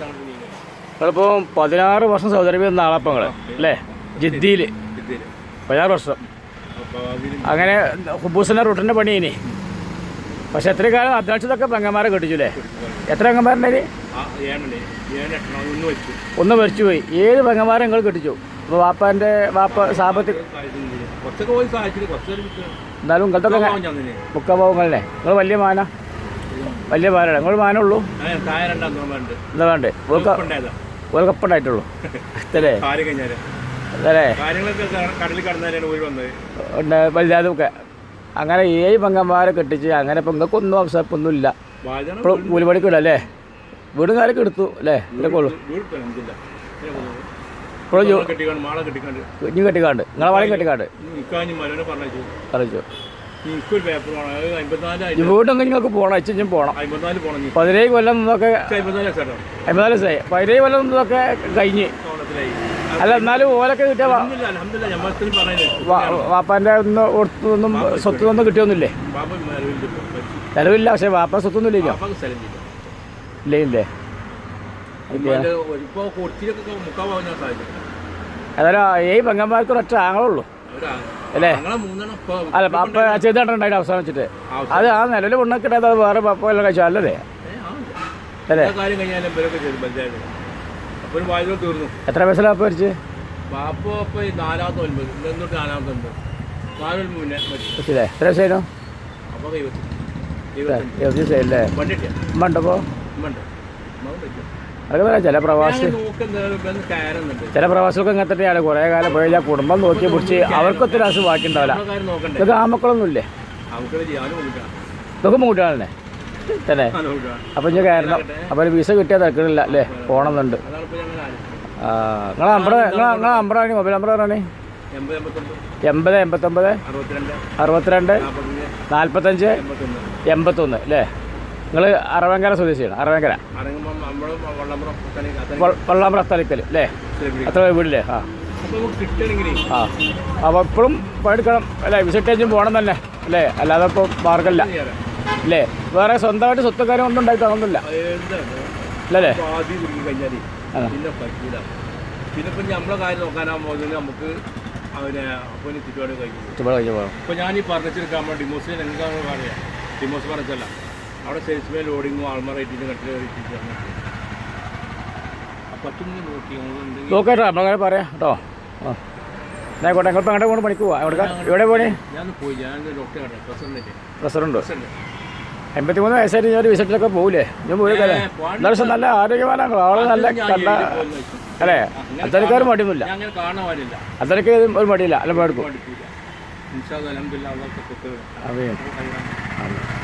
നിങ്ങളിപ്പോൾ പതിനാറ് വർഷം സൗദി അറേബ്യ നിന്ന ആളപ്പം നിങ്ങൾ അല്ലേ? ജിദ്ദിയിൽ പതിനാറ് വർഷം. അങ്ങനെ ഹുബൂസിന്റെ റൂട്ടിന്റെ പണി ഇനി. പക്ഷെ എത്ര കാലം അധ്യക്ഷതൊക്കെ പെങ്ങന്മാരെ കെട്ടിച്ചു അല്ലേ? എത്ര പെങ്ങന്മാരുണ്ടായി ഒന്ന് മരിച്ചു. പോയി. ഏഴ് പെങ്ങന്മാരെ നിങ്ങൾ കെട്ടിച്ചു. അപ്പോൾ വാപ്പാന്റെ വാപ്പ സാമ്പത്തിക എന്നാലും ഇങ്ങനത്തെ മുക്കാഭാവങ്ങളല്ലേ നിങ്ങൾ വലിയ മാന? വലിയ പാലാണ് നിങ്ങൾ മാനുള്ളൂ. എന്താ വേണ്ടേ? വേൾഡ് കപ്പ് ഉണ്ടായിട്ടുള്ളൂ. അല്ലേ അല്ലേ ഉണ്ട് വലുതാതൊക്കെ അങ്ങനെ ഏഴ് പെങ്ങന്മാരെ കെട്ടിച്ച് അങ്ങനെ ഇപ്പം നിങ്ങൾക്കൊന്നും അവസരപ്പൊന്നും ഇല്ല ഇപ്പോഴും കൂലിപ്പണിക്ക് ഇടല്ലേ വീടും കാര്യമൊക്കെ എടുത്തു അല്ലേ? ഇതൊക്കെ ഉള്ളൂ. ഇപ്പോഴും ജോ കെട്ടിക്കാണ്ട് നിങ്ങളെ വളയും കെട്ടിക്കാണ്ട്. പറഞ്ഞു എനിക്കൊരു പേപ്പർ വേണം. അത് അമ്പത്തിനാല് ഈ നിങ്ങൾക്ക് പോകണം അച്ഛൻ പോകണം അമ്പത്തിനാല് പതിനേഴ് കൊല്ലം നിന്നൊക്കെ അമ്പത്തിനാല് ദിവസമായി പതിനേഴ് കൊല്ലം നിന്നൊക്കെ കഴിഞ്ഞ്. അല്ല എന്നാലും ഓലൊക്കെ കിട്ടിയ വാപ്പാന്റെ ഒന്നും ഒന്നും സ്വത്ത് ഒന്നും കിട്ടിയൊന്നുമില്ലേ? ബാബ പക്ഷെ മരിച്ചു ചിലവില്ല പക്ഷേ വാപ്പ സ്വത്തൊന്നും ഇല്ലല്ലോ ഇല്ലേ. ഏതായാലും ഏഴ് പെങ്ങന്മാർക്ക് ഒരൊറ്റ ആങ്ങളുള്ളൂ അല്ലേ? അല്ല പാപ്പ ചെയ്തിട്ടുണ്ടായിട്ട് അവസാനം വെച്ചിട്ട് അത് ആ നിലവിൽ പെണ്ണൊക്കെ അത് വേറെ പാപ്പ എല്ലാം കഴിച്ചു. അല്ലേ? അപ്പൊ തീർന്നു എത്ര പൈസ പാപ്പ വരിച്ച് ബാപ്പ ഇപ്പൊ ഈ നാലാമത്തെ ഒൻപത് ഇന്നൊട്ട് നാലാമത്തെ ഒൻപത്. നാലൊരു മുന്നേ മരിച്ചു എത്ര പൈസയായിരുന്നു അപ്പൊ ഇരുപത്തി അല്ലേ ഉമ്മ ഉമ്മ പറ്റും. അതൊക്കെ പറയാം ചില പ്രവാസി ചില പ്രവാസികൾക്ക് ഇങ്ങനെ തന്നെയാണ് കുറേ കാലം പോയില്ല കുടുംബം നോക്കി പിടിച്ച് അവർക്കൊത്തിരി അസുഖം ബാക്കിയുണ്ടാവില്ല ഇതൊക്കെ ആമക്കളൊന്നും ഇല്ലേ അവർക്ക് ചെയ്യാനും കൊടുക്കാം ഇതൊക്കെ മൂട്ടാണല്ലേ തന്നെ. അപ്പം ഞാൻ കയറണം. അപ്പോൾ ഒരു വിസ കിട്ടിയാൽ തിരക്കണില്ല അല്ലേ? പോകണമെന്നുണ്ട് നിങ്ങളെ നിങ്ങളെ നമ്പറാണ് മൊബൈൽ നമ്പർ പറഞ്ഞേ എൺപത് എൺപത്തൊമ്പത്. എൺപത് എൺപത്തൊമ്പത് അറുപത്തിരണ്ട്. നാൽപ്പത്തഞ്ച് എൺപത്തൊന്ന് അല്ലേ? നിങ്ങൾ അറവങ്കര സ്വദേശിയാണ് അറവങ്കര. വള്ളാമ്പ്ര സ്ഥലക്കൽ അല്ലേ? അത്ര വീടില്ലേ? ആ. അപ്പൊ ആ. അപ്പോൾ എപ്പോഴും പണിയെടുക്കണം അല്ലേ? വിസിറ്റ് ഏജും പോകണം തന്നെ അല്ലേ? അല്ലാതെ ഇപ്പോൾ മാർഗമില്ല. അല്ലേ? വേറെ സ്വന്തമായിട്ട് സ്വത്തക്കാരും ഒന്നും ഉണ്ടായി കാണുന്നില്ല അല്ലേ. പിന്നെ ഇപ്പം നമ്മളെ കാര്യം നോക്കാനാകുമ്പോൾ നമുക്ക് അവനെ അപ്പോൾ ചുറ്റുപാട് കഴിക്കും ചുറ്റുപാട് കഴിഞ്ഞ് പോകാം ഞാൻ ഈ പറഞ്ഞിട്ട് വേണ്ടി ഡിമോസിനെ എന്താണ് പറയാ? ഡിമോസ് പറഞ്ഞല്ല അവിടെ സെയിൽസ്മാൻ ലോഡിങ്ങും ആൾമാർ റേറ്റിന് കട്ടിൽ കയറിയിട്ടാണ് പറ്റുമെന്ന് നോക്കി നോക്കട്ടോ നമ്മളങ്ങനെ പറയാം കേട്ടോ ആ എന്നായിക്കോട്ടെ ഇപ്പം അങ്ങോട്ട് പോകണം പണിക്ക് പോവാം എവിടെ എവിടെ പോണേ ഞാൻ പോയി ഞാൻ ഡോക്ടറെ കണ്ടേ പ്രസിഡന്റ് എൺപത്തി മൂന്ന് എൺപത്തിമൂന്ന് വയസ്സായിട്ട് ഞാൻ ഒരു വിസിറ്റിലൊക്കെ പോകില്ലേ ഞാൻ പോയിക്കല്ലേ എന്നാലും നല്ല ആരോഗ്യവാനാണ് ആൾ നല്ല കണ്ട. അല്ലേ അത്തരക്കാർ മടിയൊന്നുമില്ല അത്തരക്ക് ഒരു മടിയില്ല അല്ല മേടിക്കും പഠിക്കില്ല